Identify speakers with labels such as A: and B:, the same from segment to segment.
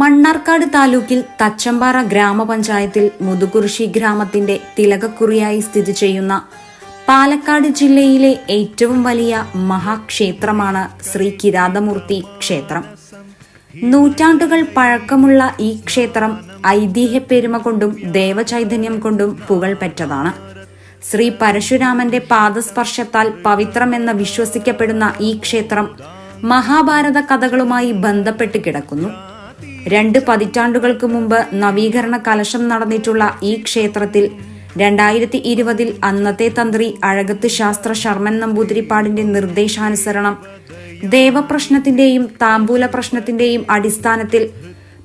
A: മണ്ണാർക്കാട് താലൂക്കിൽ തച്ചമ്പാറ ഗ്രാമപഞ്ചായത്തിൽ മുതുകുറിശി ഗ്രാമത്തിന്റെ തിലകക്കുറിയായി സ്ഥിതി ചെയ്യുന്ന പാലക്കാട് ജില്ലയിലെ ഏറ്റവും വലിയ മഹാക്ഷേത്രമാണ് ശ്രീ കിരാതമൂർത്തി ക്ഷേത്രം. നൂറ്റാണ്ടുകൾ പഴക്കമുള്ള ഈ ക്ഷേത്രം ഐതിഹ്യപ്പെരുമ കൊണ്ടും ദേവചൈതന്യം കൊണ്ടും പുകൾ പെറ്റതാണ്. ശ്രീ പരശുരാമന്റെ പാദസ്പർശത്താൽ പവിത്രമെന്ന് വിശ്വസിക്കപ്പെടുന്ന ഈ ക്ഷേത്രം മഹാഭാരത കഥകളുമായി ബന്ധപ്പെട്ട് കിടക്കുന്നു. രണ്ട് പതിറ്റാണ്ടുകൾക്ക് മുമ്പ് നവീകരണ കലശം നടന്നിട്ടുള്ള ഈ ക്ഷേത്രത്തിൽ രണ്ടായിരത്തി ഇരുപതിൽ അന്നത്തെ തന്ത്രി അഴകത്ത് ശാസ്ത്ര ശർമ്മൻ നമ്പൂതിരിപ്പാടിന്റെ നിർദ്ദേശാനുസരണം ദേവപ്രശ്നത്തിന്റെയും താമ്പൂല പ്രശ്നത്തിന്റെയും അടിസ്ഥാനത്തിൽ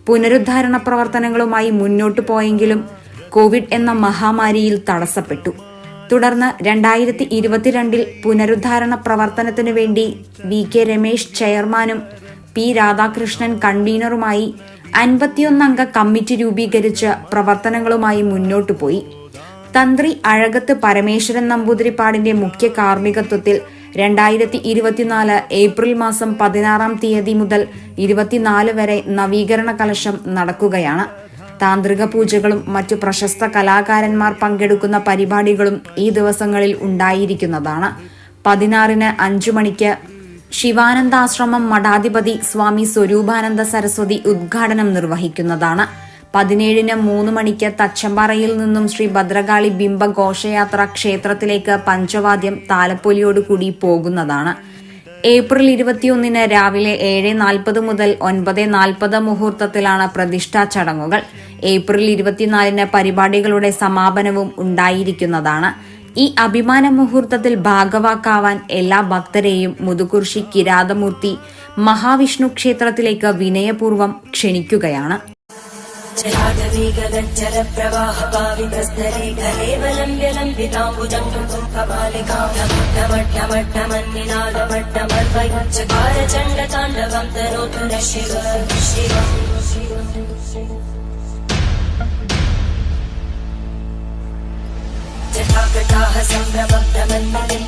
A: പുനരുദ്ധാരണ പ്രവർത്തനങ്ങളുമായി മുന്നോട്ടു പോയെങ്കിലും കോവിഡ് എന്ന മഹാമാരിയിൽ തടസ്സപ്പെട്ടു. തുടർന്ന് രണ്ടായിരത്തി ഇരുപത്തിരണ്ടിൽ പുനരുദ്ധാരണ പ്രവർത്തനത്തിനു വേണ്ടി വി കെ രമേശ് ചെയർമാനും പി രാധാകൃഷ്ണൻ കൺവീനറുമായി അൻപത്തിയൊന്നംഗ കമ്മിറ്റി രൂപീകരിച്ച് പ്രവർത്തനങ്ങളുമായി മുന്നോട്ടു പോയി. തന്ത്രി അഴകത്ത് പരമേശ്വരൻ നമ്പൂതിരിപ്പാടിന്റെ മുഖ്യ കാർമ്മികത്വത്തിൽ രണ്ടായിരത്തി ഇരുപത്തിനാല് ഏപ്രിൽ മാസം പതിനാറാം തീയതി മുതൽ ഇരുപത്തിനാല് വരെ നവീകരണ കലശം നടക്കുകയാണ്. താന്ത്രിക പൂജകളും മറ്റു പ്രശസ്ത കലാകാരന്മാർ പങ്കെടുക്കുന്ന പരിപാടികളും ഈ ദിവസങ്ങളിൽ ഉണ്ടായിരിക്കുന്നതാണ്. പതിനാറിന് അഞ്ചു മണിക്ക് ശിവാനന്ദാശ്രമം മഠാധിപതി സ്വാമി സ്വരൂപാനന്ദ സരസ്വതി ഉദ്ഘാടനം നിർവഹിക്കുന്നതാണ്. പതിനേഴിന് മൂന്ന് മണിക്ക് തച്ചമ്പാറയിൽ നിന്നും ശ്രീ ഭദ്രകാളി ബിംബ ഘോഷയാത്ര ക്ഷേത്രത്തിലേക്ക് പഞ്ചവാദ്യം താലപ്പൊലിയോടുകൂടി പോകുന്നതാണ്. ഏപ്രിൽ ഇരുപത്തിയൊന്നിന് രാവിലെ ഏഴ് നാൽപ്പത് മുതൽ ഒൻപത് നാൽപ്പത് മുഹൂർത്തത്തിലാണ് പ്രതിഷ്ഠാ ചടങ്ങുകൾ. ഏപ്രിൽ ഇരുപത്തിനാലിന് പരിപാടികളുടെ സമാപനവും ഉണ്ടായിരിക്കുന്നതാണ്. ഈ അഭിമാന മുഹൂർത്തത്തിൽ ഭാഗവാക്കാവാൻ എല്ലാ ഭക്തരെയും മുതുകുർഷി കിരാതമൂർത്തി മഹാവിഷ്ണു ക്ഷേത്രത്തിലേക്ക് വിനയപൂർവം ക്ഷണിക്കുകയാണ്.
B: ശിവ ശിവ ശിവ பிதாக சம்பிரபப்தமன்மதின்